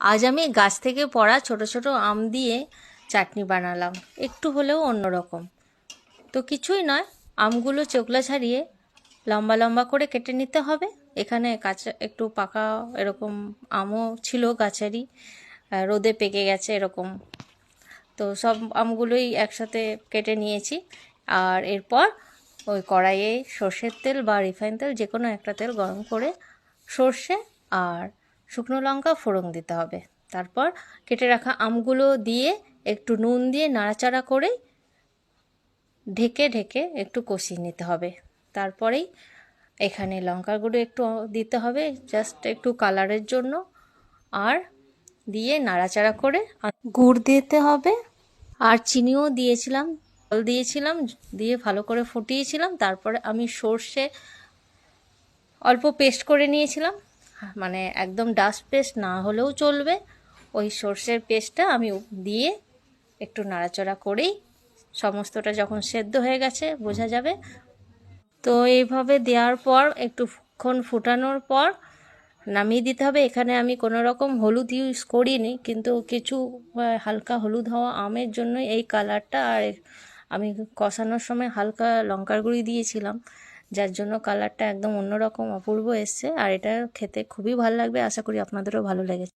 আজ আমি গাছ থেকে পড়া ছোট ছোট আম দিয়ে চাটনি বানালাম। একটু হলেও অন্যরকম। তো কিছুই নয়, আমগুলো চোকলা ছাড়িয়ে লম্বা লম্বা করে কেটে নিতে হবে। এখানে কাঁচা, একটু পাকা এরকম আমও ছিল গাছেরই। রোদে পেকে গেছে এরকম। তো সব আমগুলোই একসাথে কেটে নিয়েছি। আর এরপর ওই কড়াইয়ে সর্ষের তেল বা রিফাইন তেল যে কোনো একটা তেল গরম করে সর্ষে আর শুকনো লঙ্কা ফোড়ন দিতে হবে। তারপর কেটে রাখা আমগুলো দিয়ে একটু নুন দিয়ে নাড়াচাড়া করে ঢেকে ঢেকে একটু কষিয়ে নিতে হবে। তারপরেই এখানে লঙ্কার গুঁড়ো একটু দিতে হবে জাস্ট একটু কালারের জন্য। আর দিয়ে নাড়াচাড়া করে গুড় দিতে হবে। আর চিনিও দিয়েছিলাম, জল দিয়েছিলাম, দিয়ে ভালো করে ফুটিয়েছিলাম। তারপরে আমি সর্ষে অল্প পেস্ট করে নিয়েছিলাম। মানে একদম ডাস্ট পেস্ট না হলেও চলবে। ওই সর্ষের পেস্টটা আমি দিয়ে একটু নাড়াচাড়া করেই সমস্তটা যখন সেদ্ধ হয়ে গেছে, বোঝা যাবে। তো এইভাবে দেওয়ার পর, একটুক্ষণ ফুটানোর পর নামিয়ে দিতে হবে। এখানে আমি কোনো রকম হলুদ ইউজ করিনি, কিন্তু কিছু হালকা হলুদ হওয়া আমের জন্য এই কালারটা আর আমি কষানোর সময় হালকা লঙ্কার গুঁড়ি দিয়েছিলাম। যার জন্য কালারটা একদম অন্যরকম অপূর্ব এসছে। আর এটা খেতে খুবই ভালো লাগবে। আশা করি আপনাদেরও ভালো লেগেছে।